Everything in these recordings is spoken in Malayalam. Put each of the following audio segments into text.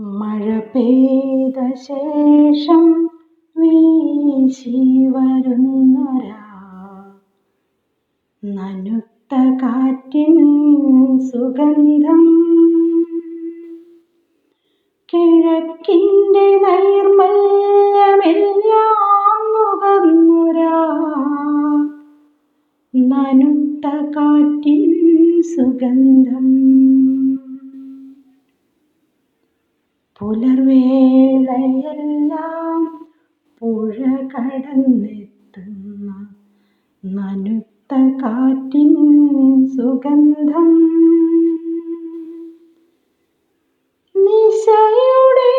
മഴ പെയ്ത ശേഷം വീശി വരുന്നൊരാ. നനുത്ത കാറ്റിൻ സുഗന്ധം കിഴക്കിന്റെ നൈർമല്യമെല്ലാം നുകർന്നൊരാ നനുത്ത കാറ്റിൻ സുഗന്ധം പുലർവേളയെല്ലാം പുഴ കടന്നെത്തുന്ന നനുത്ത കാറ്റിൻ സുഗന്ധം. നിശയുടെ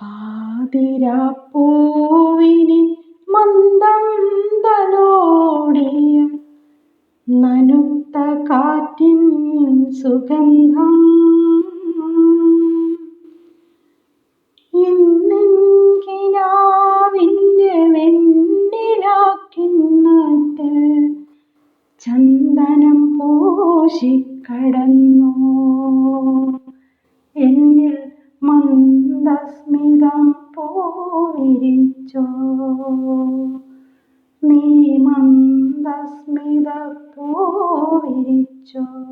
പാതിരാപ്പൂവിനി സുഗന്ധം. ചന്ദനം പോഷിക്കടന്നു. എന്നിൽ മന്ദസ്മിതം പോവിരിച്ചോ. നീ മന്ദസ്മിത പൂവിരിച്ചോ.